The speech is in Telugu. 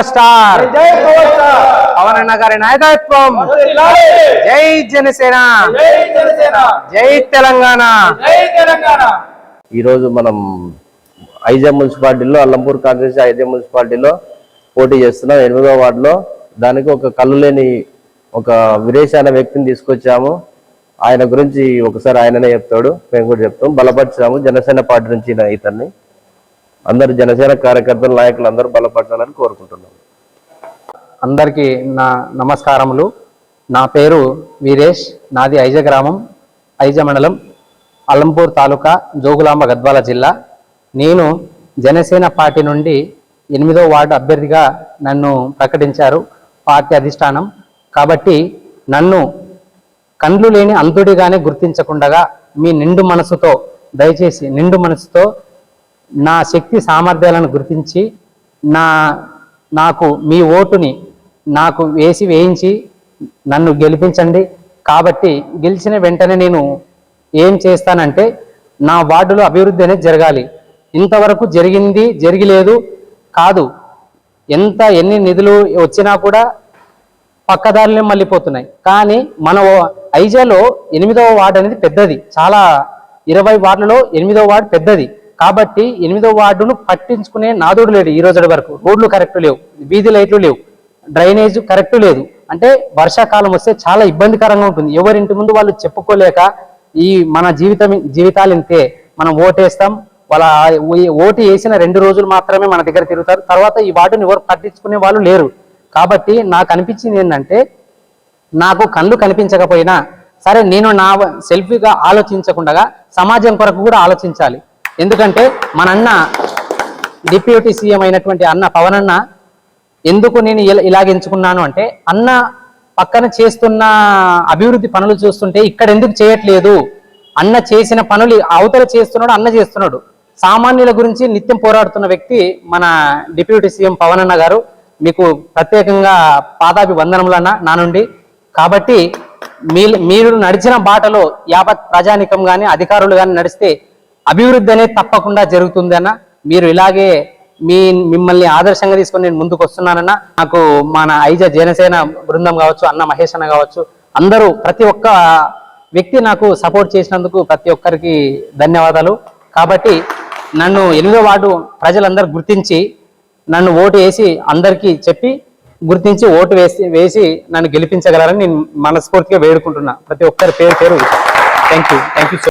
పవర్ స్టార్ పవన్ అన్న గారి నాయకత్వం. జై జనసేన. జై జనసేన. జై తెలంగాణ. జై తెలంగాణ. ఈరోజు మనం ఐజా మున్సిపాలిటీలో అల్లంపూర్ కాంగ్రెస్ ఐజా మున్సిపాలిటీలో పోటీ చేస్తున్నాం. ఎనిమిదో వార్డులో. దానికి ఒక కళ్ళు లేని ఒక అనే వ్యక్తిని తీసుకొచ్చాము. ఆయన గురించి ఒకసారి ఆయననే చెప్తాడు. మేము కూడా చెప్తాం. బలపరిచాము. జనసేన పార్టీ నుంచి ఇతన్ని. అందరు జనసేన కార్యకర్తలు నాయకులు అందరూ బలపరచాలని కోరుకుంటున్నాం అందరికీ నా నమస్కారములు. నా పేరు వీరేష్ నాది ఐజ గ్రామం ఐజ మండలం అలంపూర్ తాలూకా జోగులాంబ గద్వాల జిల్లా. నేను జనసేన పార్టీ నుండి ఎనిమిదో వార్డు అభ్యర్థిగా నన్ను ప్రకటించారు పార్టీ అధిష్టానం. కాబట్టి నన్ను కండ్లు లేని అంతుడిగానే గుర్తించకుండగా మీ నిండు మనసుతో దయచేసి నిండు మనసుతో నా శక్తి సామర్థ్యాలను గుర్తించి నా నాకు మీ ఓటుని నాకు వేసి వేయించి నన్ను గెలిపించండి. కాబట్టి గెలిచిన వెంటనే నేను ఏం చేస్తానంటే నా వార్డులో అభివృద్ధి అనేది జరగాలి. ఇంతవరకు జరిగింది జరిగిలేదు కాదు. ఎంత ఎన్ని నిధులు వచ్చినా కూడా పక్కదారులే మళ్ళీపోతున్నాయి. కానీ మన ఐజాలో ఎనిమిదవ వార్డు అనేది పెద్దది. చాలా ఇరవై వార్డులలో ఎనిమిదవ వార్డు పెద్దది. కాబట్టి ఎనిమిదో వార్డును పట్టించుకునే నాదుడు లేడు ఈ రోజు వరకు. రోడ్లు కరెక్ట్ లేవు వీధి లైట్లు లేవు డ్రైనేజ్ కరెక్ట్ లేదు. అంటే వర్షాకాలం వస్తే చాలా ఇబ్బందికరంగా ఉంటుంది. ఎవరింటి ముందు వాళ్ళు చెప్పుకోలేక ఈ మన జీవితం జీవితాలు ఇంతే. మనం ఓటేస్తాం వాళ్ళ ఓటు వేసిన రెండు రోజులు మాత్రమే మన దగ్గర తిరుగుతారు. తర్వాత ఈ వార్డుని ఎవరు పట్టించుకునే వాళ్ళు లేరు. కాబట్టి నాకు అనిపించింది ఏంటంటే నాకు కళ్ళు కనిపించకపోయినా సరే నేను నా సెల్ఫీగా ఆలోచించకుండా సమాజం కొరకు కూడా ఆలోచించాలి. ఎందుకంటే మన అన్న డిప్యూటీ సీఎం అయినటువంటి అన్న పవన్ అన్న ఎందుకు నేను ఇలా- ఇలాగ ఎంచుకున్నాను అంటే అన్న పక్కన చేస్తున్న అభివృద్ధి పనులు చూస్తుంటే ఇక్కడ ఎందుకు చేయట్లేదు? అన్న చేసిన పనులు అవతల చేస్తున్నాడు అన్న చేస్తున్నాడు. సామాన్యుల గురించి నిత్యం పోరాడుతున్న వ్యక్తి మన డిప్యూటీ సీఎం పవన్ అన్న గారు. మీకు ప్రత్యేకంగా పాదాభివందనములన్న నా నుండి. కాబట్టి మీ మీరు నడిచిన బాటలో యావత్ ప్రజానికం కానీ అధికారులు కానీ నడిస్తే అభివృద్ధి అనేది తప్పకుండా జరుగుతుందన్న మీరు ఇలాగే మీ మిమ్మల్ని ఆదర్శంగా తీసుకొని నేను ముందుకు వస్తున్నానన్న. నాకు మన ఐజ జనసేన బృందం కావచ్చు అన్న మహేష్ అన్న కావచ్చు అందరూ ప్రతి ఒక్క వ్యక్తి నాకు సపోర్ట్ చేసినందుకు ప్రతి ఒక్కరికి ధన్యవాదాలు. కాబట్టి నన్ను ఎనిమిదో వార్డు ప్రజలందరూ గుర్తించి నన్ను ఓటు వేసి అందరికీ చెప్పి గుర్తించి ఓటు వేసి వేసి నన్ను గెలిపించగలరని నేను మనస్ఫూర్తిగా వేడుకుంటున్నా. ప్రతి ఒక్కరి పేరు పేరు. Thank you thank you so